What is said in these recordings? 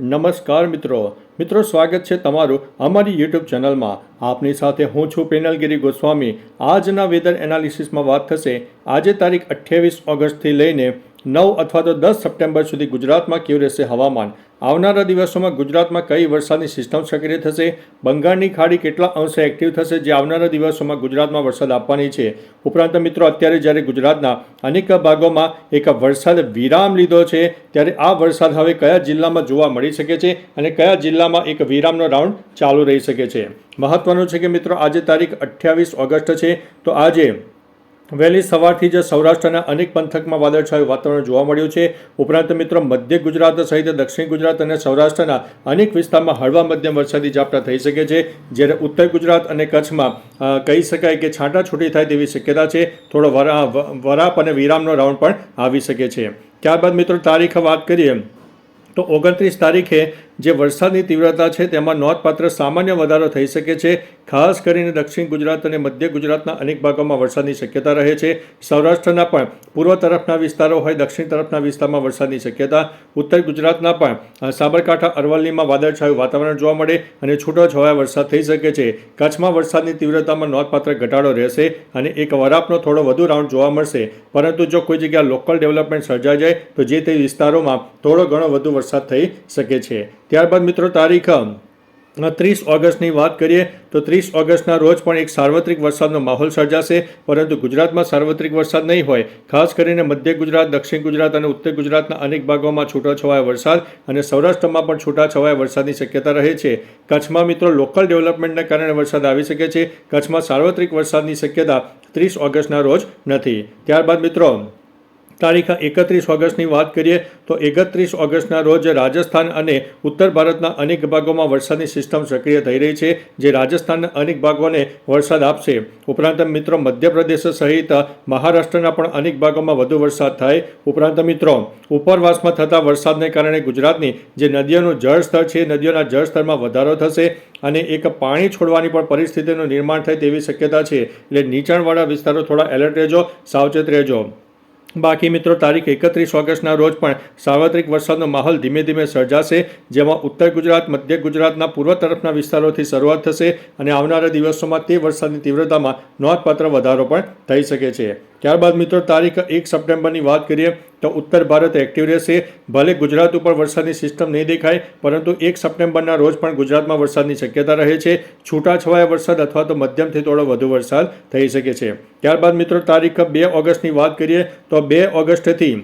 નમસ્કાર મિત્રો. મિત્રો, સ્વાગત છે તમારું અમારી યુટ્યુબ ચેનલમાં. આપની સાથે હું છું પેનલગીરી ગોસ્વામી. આજના વેધર એનાલિસિસમાં વાત થશે. આજે તારીખ અઠ્યાવીસ ઓગસ્ટથી લઈને નવ અથવા તો દસ સપ્ટેમ્બર સુધી ગુજરાતમાં કેવું રહેશે હવામાન? આવનારા દિવસોમાં ગુજરાતમાં કઈ વરસાદની સિસ્ટમ સક્રિય થશે? બંગાળની ખાડી કેટલા અંશે એક્ટિવ થશે જે આવનારા દિવસોમાં ગુજરાતમાં વરસાદ આપવાની છે? ઉપરાંત મિત્રો, અત્યારે જ્યારે ગુજરાતના અનેક ભાગોમાં એક વરસાદ વિરામ લીધો છે, ત્યારે આ વરસાદ હવે કયા જિલ્લામાં જોવા મળી શકે છે અને કયા જિલ્લામાં એક વિરામનો રાઉન્ડ ચાલુ રહી શકે છે? મહત્વનું છે કે મિત્રો, આજે તારીખ અઠ્યાવીસ ઓગસ્ટ છે, તો આજે વહેલી સવારથી જ સૌરાષ્ટ્રના અનેક પંથકમાં વાદળછાયું વાતાવરણ જોવા મળ્યું છે. ઉપરાંત મિત્રો મધ્ય ગુજરાત સહિત દક્ષિણ ગુજરાત અને સૌરાષ્ટ્રના અનેક વિસ્તારમાં હળવા મધ્યમ વરસાદી ઝાપટા થઈ શકે છે. જ્યારે ઉત્તર ગુજરાત અને કચ્છમાં કહી શકાય કે છાંટાછૂટી થાય તેવી શક્યતા છે. થોડો વરા વરાપ અને વિરામનો રાઉન્ડ પણ આવી શકે છે. ત્યારબાદ મિત્રો તારીખ વાત કરીએ, તો ઓગણત્રીસ તારીખે જે વરસાદની તીવ્રતા છે તેમાં નોંધપાત્ર સામાન્ય વધારો થઈ શકે છે. ખાસ કરીને દક્ષિણ ગુજરાત અને મધ્ય ગુજરાતના અનેક ભાગોમાં વરસાદની શક્યતા રહે છે. સૌરાષ્ટ્રના પણ પૂર્વ તરફના વિસ્તારો હોય, દક્ષિણ તરફના વિસ્તારમાં વરસાદની શક્યતા, ઉત્તર ગુજરાતના પણ સાબરકાંઠા, અરવલ્લીમાં વાદળછાયું વાતાવરણ જોવા મળે અને છૂટોછવાયા વરસાદ થઈ શકે છે. કચ્છમાં વરસાદની તીવ્રતામાં નોંધપાત્ર ઘટાડો રહેશે અને એક વરાપનો થોડો વધુ રાઉન્ડ જોવા મળશે. પરંતુ જો કોઈ જગ્યા લોકલ ડેવલપમેન્ટ સર્જાઈ જાય, તો જે તે વિસ્તારોમાં થોડો ઘણો વધુ વરસાદ થઈ શકે છે. ત્યારબાદ મિત્રો તારીખ ત્રીસ ઓગસ્ટની વાત કરીએ તો ત્રીસ ઓગસ્ટના રોજ પણ એક સાર્વત્રિક વરસાદનો માહોલ સર્જાશે, પરંતુ ગુજરાતમાં સાર્વત્રિક વરસાદ નહીં હોય. ખાસ કરીને મધ્ય ગુજરાત, દક્ષિણ ગુજરાત અને ઉત્તર ગુજરાતના અનેક ભાગોમાં છૂટાછવાયા વરસાદ અને સૌરાષ્ટ્રમાં પણ છૂટાછવાયા વરસાદની શક્યતા રહે છે. કચ્છમાં મિત્રો લોકલ ડેવલપમેન્ટના કારણે વરસાદ આવી શકે છે. કચ્છમાં સાર્વત્રિક વરસાદની શક્યતા ત્રીસ ઓગસ્ટના રોજ નથી. ત્યારબાદ મિત્રો તારીખ એકત્રીસ ઓગસ્ટની વાત કરીએ તો એકત્રીસ ઓગસ્ટના રોજ રાજસ્થાન અને ઉત્તર ભારતના અનેક ભાગોમાં વરસાદની સિસ્ટમ સક્રિય થઈ રહી છે, જે રાજસ્થાનના અનેક ભાગોને વરસાદ આપશે. ઉપરાંત મિત્રો, મધ્યપ્રદેશ સહિત મહારાષ્ટ્રના પણ અનેક ભાગોમાં વધુ વરસાદ થાય. ઉપરાંત મિત્રો, ઉપરવાસમાં થતા વરસાદને કારણે ગુજરાતની જે નદીઓનું જળસ્તર છે, નદીઓના જળસ્તરમાં વધારો થશે અને એક પાણી છોડવાની પણ પરિસ્થિતિનું નિર્માણ થાય તેવી શક્યતા છે. એટલે નીચાણવાળા વિસ્તારો થોડા એલર્ટ રહેજો, સાવચેત રહેજો. બાકી મિત્રો, તારીખ એકત્રીસ ઓગસ્ટના રોજ પણ સાર્વત્રિક વરસાદનો માહોલ ધીમે ધીમે સર્જાશે, જેમાં ઉત્તર ગુજરાત, મધ્ય ગુજરાતના પૂર્વ તરફના વિસ્તારોથી શરૂઆત થશે અને આવનારા દિવસોમાં તે વરસાદની તીવ્રતામાં નોંધપાત્ર વધારો પણ થઈ શકે છે. ત્યારબાદ મિત્રો, તારીખ એક સપ્ટેમ્બરની વાત કરીએ તો ઉત્તર ભારત એક્ટિવ રહેશે. ભલે ગુજરાત ઉપર વરસાદની સિસ્ટમ નહીં દેખાય, પરંતુ એક સપ્ટેમ્બરના રોજ પણ ગુજરાતમાં વરસાદની શક્યતા રહે છે. છૂટાછવાયા વરસાદ અથવા તો મધ્યમથી થોડો વધુ વરસાદ થઈ શકે છે. ત્યારબાદ મિત્રો, તારીખ બે ઓગસ્ટની વાત કરીએ તો બે ઓગસ્ટથી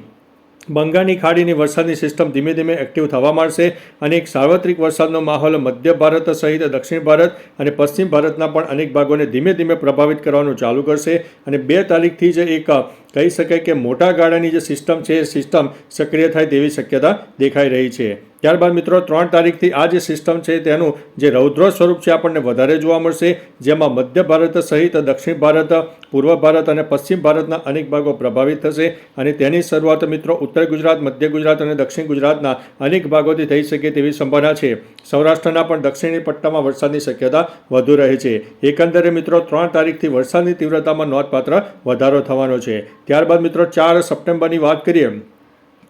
બંગાળની ખાડીની વરસાદની સિસ્ટમ ધીમે ધીમે એક્ટિવ થવા માંડશે અને એક સાર્વત્રિક વરસાદનો માહોલ મધ્ય ભારત સહિત દક્ષિણ ભારત અને પશ્ચિમ ભારતના પણ અનેક ભાગોને ધીમે ધીમે પ્રભાવિત કરવાનું ચાલુ કરશે. અને બે તારીખથી જ એક કહી શકાય કે મોટા ગાળાની જે સિસ્ટમ છે, એ સિસ્ટમ સક્રિય થાય તેવી શક્યતા દેખાઈ રહી છે. ત્યારબાદ મિત્રો, ત્રણ તારીખથી આ જે સિસ્ટમ છે, તેનું જે રૌદ્ર સ્વરૂપ છે, આપણને વધારે જોવા મળશે. જેમાં મધ્ય ભારત સહિત દક્ષિણ ભારત, પૂર્વ ભારત અને પશ્ચિમ ભારતના અનેક ભાગો પ્રભાવિત થશે. અને તેની શરૂઆત મિત્રો, ઉત્તર ગુજરાત, મધ્ય ગુજરાત અને દક્ષિણ ગુજરાતના અનેક ભાગોથી થઈ શકે તેવી સંભાવના છે. સૌરાષ્ટ્રના પણ દક્ષિણી પટ્ટામાં વરસાદની શક્યતા વધુ રહે છે. એકંદરે મિત્રો, ત્રણ તારીખથી વરસાદની તીવ્રતામાં નોંધપાત્ર વધારો થવાનો છે. ત્યારબાદ મિત્રો ચાર સપ્ટેમ્બરની વાત કરીએ.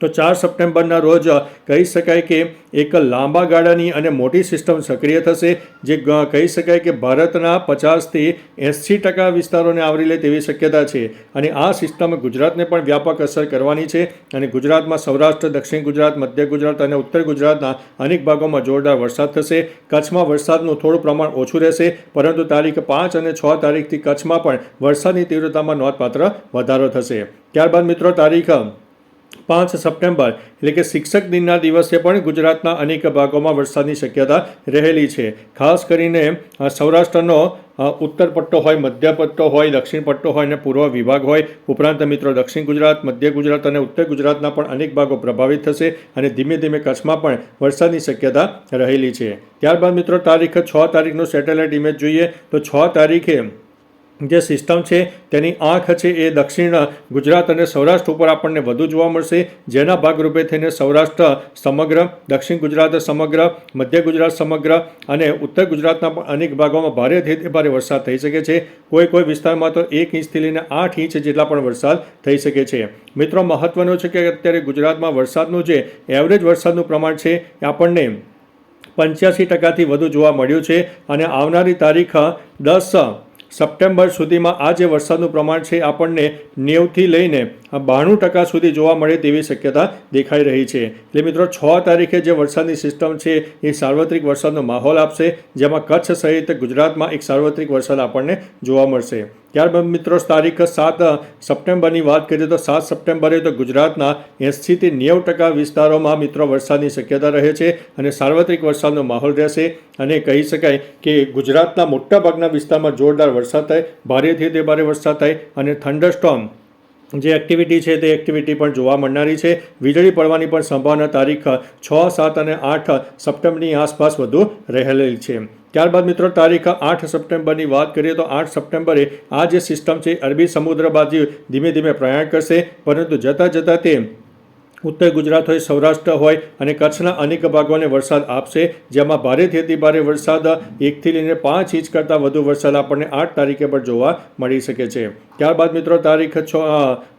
તો ચાર સપ્ટેમ્બરના રોજ કહી શકાય કે એક લાંબા ગાળાની અને મોટી સિસ્ટમ સક્રિય થશે, જે કહી શકાય કે ભારતના પચાસથી એંસી ટકા વિસ્તારોને આવરી લે તેવી શક્યતા છે. અને આ સિસ્ટમ ગુજરાતને પણ વ્યાપક અસર કરવાની છે અને ગુજરાતમાં સૌરાષ્ટ્ર, દક્ષિણ ગુજરાત, મધ્ય ગુજરાત અને ઉત્તર ગુજરાતના અનેક ભાગોમાં જોરદાર વરસાદ થશે. કચ્છમાં વરસાદનું થોડું પ્રમાણ ઓછું રહેશે, પરંતુ તારીખ પાંચ અને છ તારીખથી કચ્છમાં પણ વરસાદની તીવ્રતામાં નોંધપાત્ર વધારો થશે. ત્યારબાદ મિત્રો, તારીખ પાંચ સપ્ટેમ્બર, એટલે કે શિક્ષક દિનના દિવસે પણ ગુજરાતના અનેક ભાગોમાં વરસાદની શક્યતા રહેલી છે. ખાસ કરીને સૌરાષ્ટ્રનો ઉત્તર પટ્ટો હોય, મધ્ય પટ્ટો હોય, દક્ષિણ પટ્ટો હોય અને પૂર્વ વિભાગ હોય, ઉપરાંત મિત્રો દક્ષિણ ગુજરાત, મધ્ય ગુજરાત અને ઉત્તર ગુજરાતના પણ અનેક ભાગો પ્રભાવિત થશે અને ધીમે ધીમે કચ્છમાં પણ વરસાદની શક્યતા રહેલી છે. ત્યારબાદ મિત્રો તારીખ છ તારીખનું સેટેલાઇટ ઇમેજ જોઈએ, તો છ તારીખે જે સિસ્ટમ છે, તેની આંખ છે એ દક્ષિણ ગુજરાત અને સૌરાષ્ટ્ર ઉપર આપણને વધુ જોવા મળશે. જેના ભાગરૂપે થઈને સૌરાષ્ટ્ર સમગ્ર, દક્ષિણ ગુજરાત સમગ્ર, મધ્ય ગુજરાત સમગ્ર અને ઉત્તર ગુજરાતના પણ અનેક ભાગોમાં ભારેથી ભારે વરસાદ થઈ શકે છે. કોઈ કોઈ વિસ્તારમાં તો એક ઇંચથી લઈને આઠ ઇંચ જેટલા પણ વરસાદ થઈ શકે છે. મિત્રો, મહત્વનું છે કે અત્યારે ગુજરાતમાં વરસાદનું જે એવરેજ વરસાદનું પ્રમાણ છે, એ આપણને પંચ્યાસી ટકાથી વધુ જોવા મળ્યું છે. અને આવનારી તારીખ દસ સપ્ટેમ્બર સુધીમાં આ જે વરસાદનું પ્રમાણ છે આપણને નેવથી લઈને બાણું ટકા સુધી જોવા મળે તેવી શક્યતા દેખાઈ રહી છે. એટલે મિત્રો, છ તારીખે જે વરસાદની સિસ્ટમ છે, એ સાર્વત્રિક વરસાદનો માહોલ આપશે, જેમાં કચ્છ સહિત ગુજરાતમાં એક સાર્વત્રિક વરસાદ આપણને જોવા મળશે. ત્યારબાદ મિત્રો, તારીખ સાત સપ્ટેમ્બરની વાત કરીએ તો સાત સપ્ટેમ્બરે તો ગુજરાતના એંશીથી નેવું ટકા વિસ્તારોમાં મિત્રો વરસાદની શક્યતા રહે છે અને સાર્વત્રિક વરસાદનો માહોલ રહેશે અને કહી શકાય કે ગુજરાતના મોટાભાગના વિસ્તારમાં જોરદાર વરસાદ થાય, ભારેથી તે ભારે વરસાદ થાય અને થંડરસ્ટોમ જે એક્ટિવિટી છે તે એક્ટિવિટી પણ જોવા મળનારી છે. વીજળી પડવાની પણ સંભાવના તારીખ છ, સાત અને આઠ સપ્ટેમ્બરની આસપાસ વધુ રહેલી છે. ત્યારબાદ મિત્રો, તારીખ આઠ સપ્ટેમ્બરની વાત કરીએ તો આઠ સપ્ટેમ્બરે આ જે સિસ્ટમ છે, અરબી સમુદ્ર બાજુ ધીમે ધીમે પ્રયાણ કરશે. પરંતુ જતાં જતાં તે ઉત્તર ગુજરાત હોય, સૌરાષ્ટ્ર હોય અને કચ્છના અનેક ભાગોને વરસાદ આપશે. જેમાં ભારેથી અતિ વરસાદ એકથી લઈને પાંચ ઇંચ કરતાં વધુ વરસાદ આપણને આઠ તારીખે પર જોવા મળી શકે છે. ત્યારબાદ મિત્રો તારીખ છ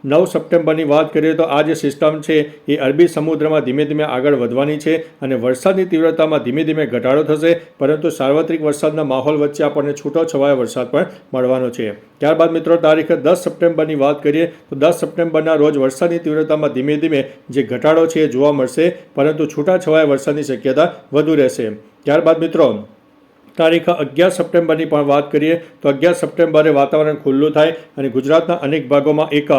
નવ સપ્ટેમ્બરની વાત કરીએ તો આ જે સિસ્ટમ છે એ અરબી સમુદ્રમાં ધીમે ધીમે આગળ વધવાની છે અને વરસાદની તીવ્રતામાં ધીમે ધીમે ઘટાડો થશે, પરંતુ સાર્વત્રિક વરસાદના માહોલ વચ્ચે આપણને છૂટો છવાયો વરસાદ પણ મળવાનો છે. ત્યારબાદ મિત્રો તારીખ દસ સપ્ટેમ્બરની વાત કરીએ તો દસ સપ્ટેમ્બરના રોજ વરસાદની તીવ્રતામાં ધીમે ધીમે જે ઘટાડો છે એ જોવા મળશે, પરંતુ છૂટાછવાયા વરસાદની શક્યતા વધુ રહેશે. ત્યારબાદ મિત્રો તારીખ અગિયાર સપ્ટેમ્બરની પણ વાત કરીએ, તો અગિયાર સપ્ટેમ્બરે વાતાવરણ ખુલ્લું થાય અને ગુજરાતના અનેક ભાગોમાં એક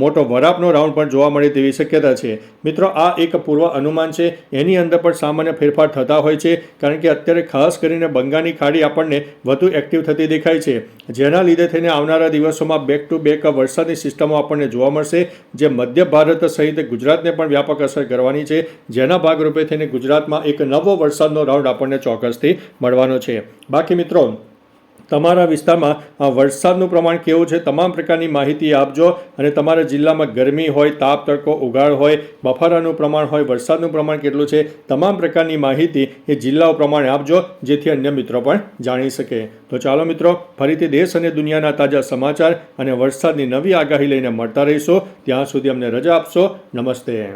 મોટો વરાપનો રાઉન્ડ પણ જોવા મળે તેવી શક્યતા છે. મિત્રો, આ એક પૂર્વ અનુમાન છે. એની અંદર પણ સામાન્ય ફેરફાર થતા હોય છે, કારણ કે અત્યારે ખાસ કરીને બંગાળની ખાડી આપણને વધુ એક્ટિવ થતી દેખાય છે. જેના લીધે થઈને આવનારા દિવસોમાં બેક ટુ બેક વરસાદની સિસ્ટમો આપણને જોવા મળશે, જે મધ્ય ભારત સહિત ગુજરાતને પણ વ્યાપક અસર કરવાની છે. જેના ભાગરૂપે થઈને ગુજરાતમાં એક નવો વરસાદનો રાઉન્ડ આપણને ચોક્કસથી મળવાનો છે. બાકી મિત્રો, તમારા વિસ્તારમાં આ વરસાદનું પ્રમાણ કેવું છે? તમામ પ્રકારની માહિતી આપજો અને તમારા જિલ્લામાં ગરમી હોય તાપ તડકો ઉગાડ હોય, બફારાનું પ્રમાણ હોય, વરસાદનું પ્રમાણ કેટલું છે? તમામ પ્રકારની માહિતી એ જિલ્લાઓ પ્રમાણે આપજો, જેથી અન્ય મિત્રો પણ જાણી શકે. તો ચાલો મિત્રો, ફરીથી દેશ અને દુનિયાના તાજા સમાચાર અને વરસાદની નવી આગાહી લઈને મળતા રહીશો. ત્યાં સુધી અમને રજા આપશો. નમસ્તે.